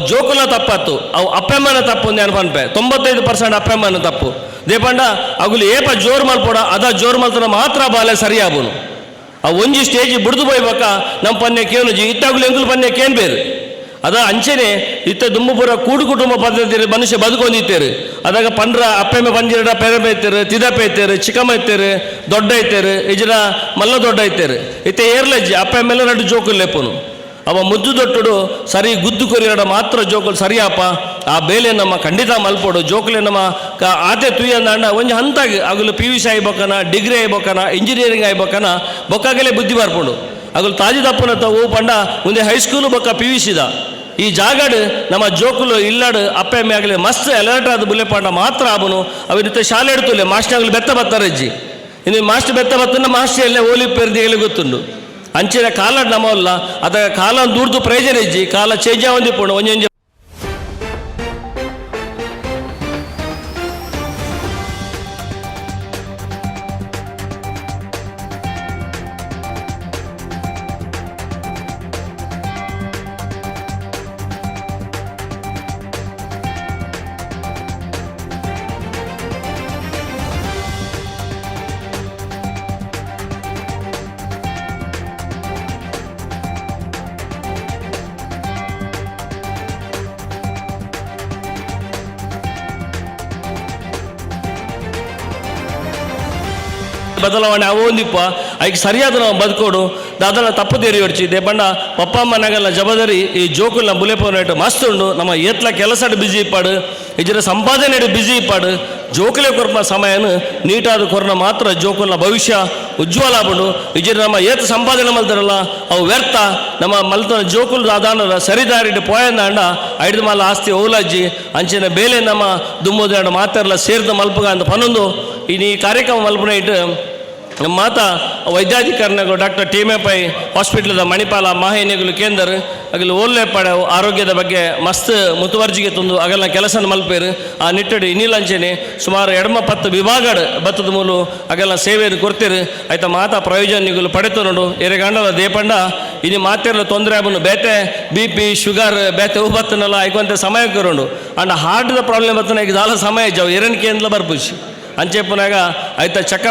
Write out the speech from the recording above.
ಜೋಕುಲ ತಪ್ಪತ್ತು. ಅವು ಅಪ್ಪೆಮ್ಮನ ತಪ್ಪು ಒಂದು ಅನ್ಪನ್ಪೆ ತೊಂಬತ್ತೈದು ಪರ್ಸೆಂಟ್ ಅಪ್ಪಮ್ಮನ ತಪ್ಪು. ದೇಪಂಡ, ಅಗುಲು ಏಪ ಜೋರು ಮಲ್ಪೋಡ ಅದ ಜೋರು ಮಲ್ತನ ಮಾತ್ರ ಬಾಲೆ ಸರಿಯಾಗುನು. ಆ ಒಂಜಿ ಸ್ಟೇಜ್ ಬಿಡ್ದು ಬೊಯ್ಬೇಕ ನಮ್ಮ ಪನ್ನೆ ಕೇನು ಜಿ ಇತ್ತಾಗುಲು ಎಂಗುಲು ಪನ್ನೆ ಕೇನ್ ಬೇರು? ಅದ ಅಂಚನೆ, ಇತ್ತ ದುಂಬುಪುರ ಕೂಡು ಕುಟುಂಬ ಪದ್ಧತಿ ಮನುಷ್ಯ ಬದುಕೊಂಡಿತ್ತೇರು ಅದಾಗ ಪಂಡ್ರ ಅಪ್ಪೆಮ್ಮೆ ಪಂಜಿರ ಪೆರಬೆ ಇತ್ತೇರು ತಿದಪ್ಪ ಇತ್ತೇರು ಚಿಕ್ಕಮ್ಮ ಇತ್ತೇರು ದೊಡ್ಡ ಇತ್ತೇರು ಇಜರ ಮಲ್ಲ ದೊಡ್ಡ ಇತ್ತೇರು ಇತ್ತೆ ಏರ್ಲಜ್ಜಿ ಅಪ್ಪೆಮ್ಮೆಲ್ಲ ನಡು ಜೋಕುಲು ಲೆಪ್ಪನು. ಅವ ಮುದ್ದು ದೊಟ್ಟುಡು, ಸರಿ ಗುದ್ದು ಕೊರಿಯಡ ಮಾತ್ರ ಜೋಕುಲು ಸರಿಯಪ್ಪ ಆ ಬೇಲೆ ನಮ್ಮ ಖಂಡಿತ ಮಲ್ಪೋಡು ಜೋಕುಲೆ ನಮ್ಮ ಆತೆ ತುಯ್ಯ ಅಂದ ಒಂಜಿ ಹಂತಾಗಿ, ಅಗಲು ಪಿ ಯು ಸಿ ಆಯ್ಬೇಕನ, ಡಿಗ್ರಿ ಆಯ್ಬೇಕನ, ಇಂಜಿನಿಯರಿಂಗ್ ಆಯ್ಬೇಕನ, ಬೊಕ್ಕಾಗಲೇ ಬುದ್ಧಿ ಬರ್ಪುಂಡು. ಅಗಲು ತಾಜಿ ತಪ್ಪನ ಓ ಪಂಡ ಮುಂದೆ ಹೈಸ್ಕೂಲು ಬೊಕ್ಕ ಪಿ ಯು ಸಿದ. ಈ ಜಾಗಡ್, ನಮ್ಮ ಜೋಕುಲು ಅಪ್ಪೆ ಅಮ್ಮೆ ಆಗಲಿ ಮಸ್ತ್ ಅಲರ್ಟ್ ಆದ ಬುಲೆ ಪಂಡ ಮಾತ್ರ ಆಬನು ಅವಿರುತ್ತೆ ಶಾಲೆ ಇಡ್ತುಲೆ ಮಾಸ್ಟರ್ ಆಗಲಿ ಬೆತ್ತ ಬತ್ತಾರಜ್ಜಿ ಇನ್ನು ಮಾಸ್ಟರ್ ಬೆತ್ತ ಬತ್ತನ ಮಾಸ್ಟರ್ ಎಲ್ಲೇ ಓಲಿ ಪೆರ್ದಿಗೆ ಗೊತ್ತುಂಡು. ಅಂಚಿನ ಕಾಲ ನಮ್ಮಲ್ಲ ಅದ ಕಾಲ ದೂರ್ದು ಪ್ರಯೋಜನ ಇಜ್ಜಿ ಕಾಲ ಚೇಂಜ್ ಆವಂದಿಪ್ಪುಂಡು ಒಂಜೊಂಜಿ ಬದಲಾವಣೆ ಅವೊಂದಿಪ್ಪ ಐಕ್ ಸರಿಯಾದ ನಾವು ಬದುಕೋಡು. ದಾದಲ ತಪ್ಪು ತೆರಿ ಹೊಡ್ಚಿದ್ದೆ. ಬಣ್ಣ, ಪಪ್ಪ ಅಮ್ಮನಾಗೆಲ್ಲ ಜವಾಬ್ದಾರಿ, ಈ ಜೋಕುಲ್ನ ಬುಲೆಪೋನೇಟು ಮಸ್ತ್ ಉಂಡು ನಮ್ಮ ಏತ್ಲ ಕೆಲಸ ಬಿಜಿ ಇಪ್ಪಾಡು. ಇಜರ ಸಂಪಾದನೆ ಬಿಜಿ ಇಪ್ಪಾಡು. ಜೋಕುಲೆ ಕೊರ್ಮ ಸಮಯನು ನೀಟಾದ ಕೊರ್ನ ಮಾತ್ರ ಜೋಕುಲ್ನ ಭವಿಷ್ಯ ಉಜ್ವಲ ಇಜರ ನಮ್ಮ ಏತ ಸಂಪಾದನೆ ಮಲ್ತಾರಲ್ಲ ಅವು ವ್ಯರ್ಥ. ನಮ್ಮ ಮಲ್ತನ ಜೋಕುಲ್ ದಾದಾನರ ಸರಿದಾರಿಟ್ಟು ಪೋಯಂದ ಅಂಡ ಐದು ಮಾಲ ಆಸ್ತಿ ಓಲಾಜಿ, ಅಂಚಿನ ಬೇಲೆ ನಮ್ಮ ದುಮ್ಮದ ಮಾತಾರಲ್ಲ ಸೇರಿದ ಮಲ್ಪಗ ಅಂತ ಪನ್ನೊಂದು ಈ ಕಾರ್ಯಕ್ರಮ ಮಲ್ಪನ ಇಟ್ಟು ಮಾತ ವೈದ್ಯಾಧಿಕಾರಿಗಳು ಡಾಕ್ಟರ್ ಟಿ ಎಂ ಐ ಹಾಸ್ಪಿಟ್ಲದ ಮಣಿಪಾಲ ಮಾಹಿನಿಗಳು ಕೇಂದ್ರ ಆಗಲಿ ಓಲ್ಲೆ ಪಡೆ ಆರೋಗ್ಯದ ಬಗ್ಗೆ ಮಸ್ತ್ ಮುತುವರ್ಜಿಗೆ ತಂದು ಅಗಲ ಕೆಲಸ ಮಲ್ಪೇರು. ಆ ನಿಟ್ಟಡಿ ಇನ್ನಿಲ್ಲಂಚೆನೆ ಸುಮಾರು ಎಡಮ ಪತ್ತು ವಿಭಾಗಡ್ ಬತ್ತದ ಮೂಲು ಅಗಲ ಸೇವೆಯನ್ನು ಕೊಡ್ತೀರು. ಆಯ್ತಾ ಮಾತಾ ಪ್ರಯೋಜನಗಳು ಪಡೆತು ನೋಡು. ಎರೆಗಂಡಲ ದೇಪಂಡ ಇನ್ನು ಮಾತಿರಲು ತೊಂದರೆ ಆಗುನು ಬೇತೆ, ಬಿ ಪಿ, ಶುಗರ್, ಬೇತೆ ಹೂ ಬತ್ತನಲ್ಲ ಸಮಯ ಕೊರೋಡು. ಅಂಡ್ ಹಾರ್ಟ್ದ ಪ್ರಾಬ್ಲಮ್ ಬತ್ತನ ಈಗ ಸಮಯ ಜಾವು ಎರನ್ ಕೇಂದ್ರ ಅಂಚೆ ಅಂಚೆಪ್ಪನಾಗ ಆಯ್ತಾ ಚೆಕಪ್